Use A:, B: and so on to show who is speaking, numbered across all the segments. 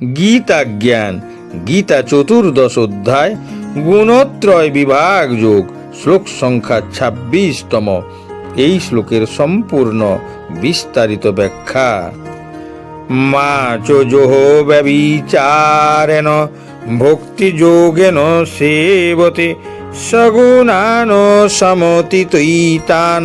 A: গীতা জ্ঞান গীতা চতুর্দশ অধ্যায়, গুণত্রয় বিভাগ যোগ, শ্লোক সংখ্যা ছাব্বিশতম। এই শ্লোকের সম্পূর্ণ বিস্তারিত ব্যাখ্যা। মা চোজোহ ব্যবিচারেণ, ভক্তিযোগেন সেবতে, সগুণান সমতিতৈতান,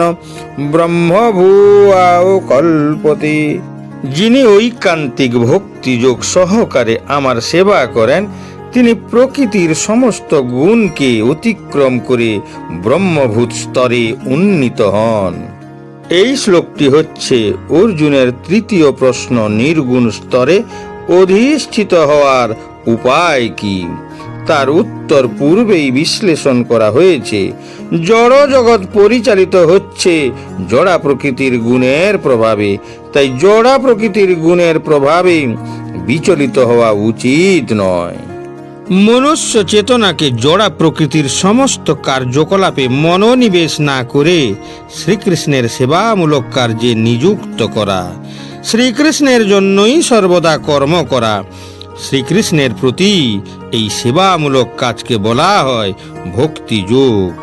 A: ব্রহ্মভূয়াও কল্পতে। যিনি ঐকান্তিক ভক্তিযোগ সহকারে আমার সেবা করেন, তিনি প্রকৃতির সমস্ত গুণকে অতিক্রম করে ব্রহ্মভূত স্তরে উন্নীত হন। এই শ্লোকটি হচ্ছে অর্জুনের তৃতীয় প্রশ্ন নির্গুণ স্তরে অধিষ্ঠিত হওয়ার উপায় কি? তার উত্তর পূর্বেই বিশ্লেষণ করা হয়েছে। জড় জগৎ পরিচালিত হচ্ছে জড়া প্রকৃতির গুণের প্রভাবে। তাই জড়া প্রকৃতির গুণের প্রভাবে বিচলিত হওয়া উচিত নয়। মনুষ্য চেতনাকে জড়া প্রকৃতির সমস্ত কার্যকলাপে মনোনিবেশ না করে শ্রীকৃষ্ণের সেবামূলক কার্যে নিযুক্ত করা। শ্রীকৃষ্ণের জন্যই সর্বদা কর্ম করা। শ্রীকৃষ্ণের প্রতি এই সেবামূলক কাজকে বলা হয় ভক্তি যোগ।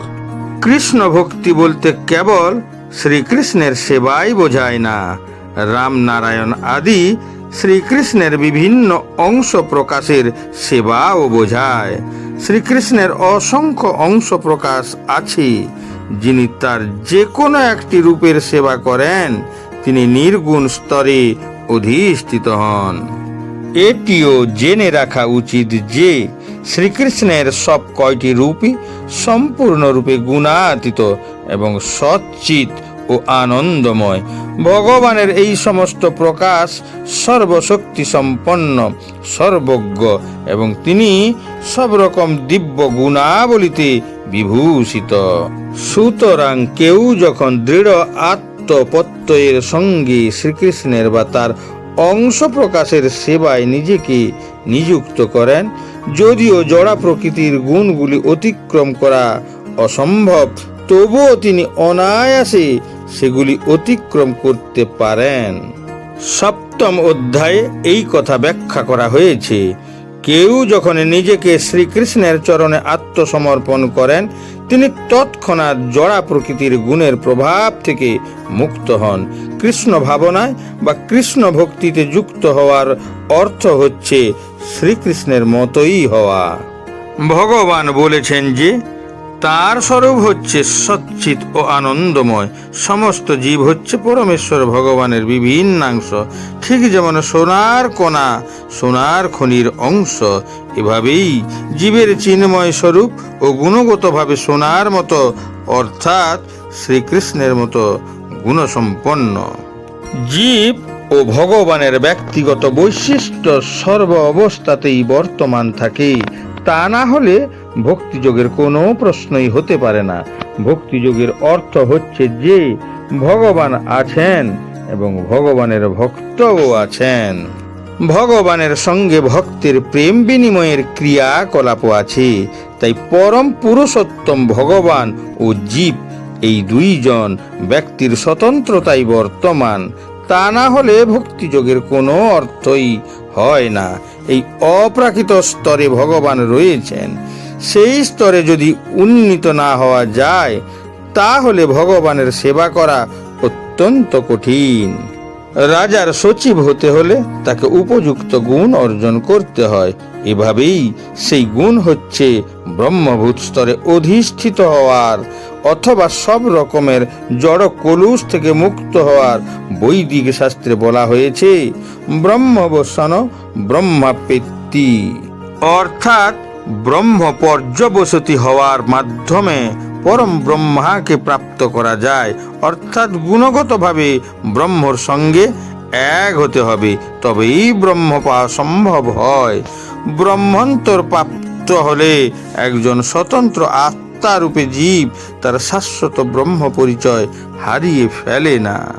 A: কৃষ্ণ ভক্তি বলতে কেবল শ্রীকৃষ্ণের সেবাই বোঝায় না। রামনারায়ণ আদি শ্রীকৃষ্ণের বিভিন্ন অংশ প্রকাশের সেবাও বোঝায়। শ্রীকৃষ্ণের অসংখ্য অংশ প্রকাশ আছে। যিনি তার যে কোনো একটি রূপের সেবা করেন, তিনি নির্গুণ স্তরে অধিষ্ঠিত হন। এটিও জেনে রাখা উচিত যে শ্রীকৃষ্ণের সব কয়টি রূপই সম্পূর্ণরূপে গুণাতীত এবং সচ্চিত ও আনন্দময়। ভগবানের এই সমস্ত প্রকাশ সর্বশক্তি সম্পন্ন সর্বজ্ঞ এবং তিনি সব রকম দিব্য গুণাবলিতে বিভূষিত। সুতরাং কেউ যখন দৃঢ় আত্মপ্রত্যয়ের সঙ্গে শ্রীকৃষ্ণের বা তার অংশ প্রকাশের সেবায় নিজেকে নিযুক্ত করেন, যদিও জড়া প্রকৃতির গুণগুলি অতিক্রম করা অসম্ভব, তবুও তিনি অনায়াসে সেগুলি অতিক্রম করতে পারেন। সপ্তম অধ্যায়ে এই কথা ব্যাখ্যা করা হয়েছে। কেউ যখন নিজেকে শ্রীকৃষ্ণের চরণে আত্মসমর্পণ করেন, তিনি তৎক্ষণাৎ জড়া প্রকৃতির গুণের প্রভাব থেকে মুক্ত হন। কৃষ্ণ ভাবনায় বা কৃষ্ণ ভক্তিতে যুক্ত হওয়ার অর্থ হচ্ছে শ্রীকৃষ্ণের মতোই হওয়া। ভগবান বলেছেন যে তার স্বরূপ হচ্ছে সচ্চিত ও আনন্দময়। সমস্ত জীব হচ্ছে পরমেশ্বর ভগবানের বিভিন্নাংশ। ঠিক যেমন সোনার কণা, সোনার খনির অংশ, এভাবেই জীবের চিন্ময় স্বরূপ ও গুণগতভাবে সোনার মতো, অর্থাৎ শ্রীকৃষ্ণের মতো গুণসম্পন্ন। জীব ও ভগবানের ব্যক্তিগত বৈশিষ্ট্য সর্ব অবস্থাতেই বর্তমান থাকে। তা না হলে ভক্তিযোগের কোনো প্রশ্নই হতে পারে না। ভক্তিযোগের অর্থ হচ্ছে যে, ভগবান আছেন এবং ভগবানের ভক্তও আছেন। ভগবানের সঙ্গে ভক্তের প্রেম বিনিময়ের ক্রিয়াকলাপও আছে। তাই পরম পুরুষোত্তম ভগবান ও জীব এই দুইজন ব্যক্তির স্বতন্ত্রতাই বর্তমান। তা না হলে ভক্তিযোগের কোনো অর্থই হয় না। এই অপ্রাকৃত স্তরে ভগবান রয়েছেন। সেই স্তরে যদি উন্নীত না হওয়া যায়, তাহলে ভগবানের সেবা করা অত্যন্ত কঠিন। রাজার সচিব হতে হলে তাকে উপযুক্ত গুণ অর্জন করতে হয়। এভাবেই সেই গুণ হচ্ছে ব্রহ্মভূত স্তরে অধিষ্ঠিত হওয়ার অথবা সব রকমের জড় কলুষ থেকে মুক্ত হওয়ার বৈদিক শাস্ত্রে বলা হয়েছে, ব্রহ্মবসান ব্রহ্মাপেত্তি। অর্থাৎ ব্রহ্ম পর্যবসতি হওয়ার মাধ্যমে পরম ব্রহ্মাকে প্রাপ্ত করা যায়। অর্থাৎ গুণগতভাবে ব্রহ্মর সঙ্গে এক হতে হবে, তবেই ব্রহ্ম পাওয়া সম্ভব হয়। ব্রহ্মন্তর প্রাপ্ত হলে একজন স্বতন্ত্র আত্মারূপে জীব, তার শাশ্বত ব্রহ্ম পরিচয় হারিয়ে ফেলে না।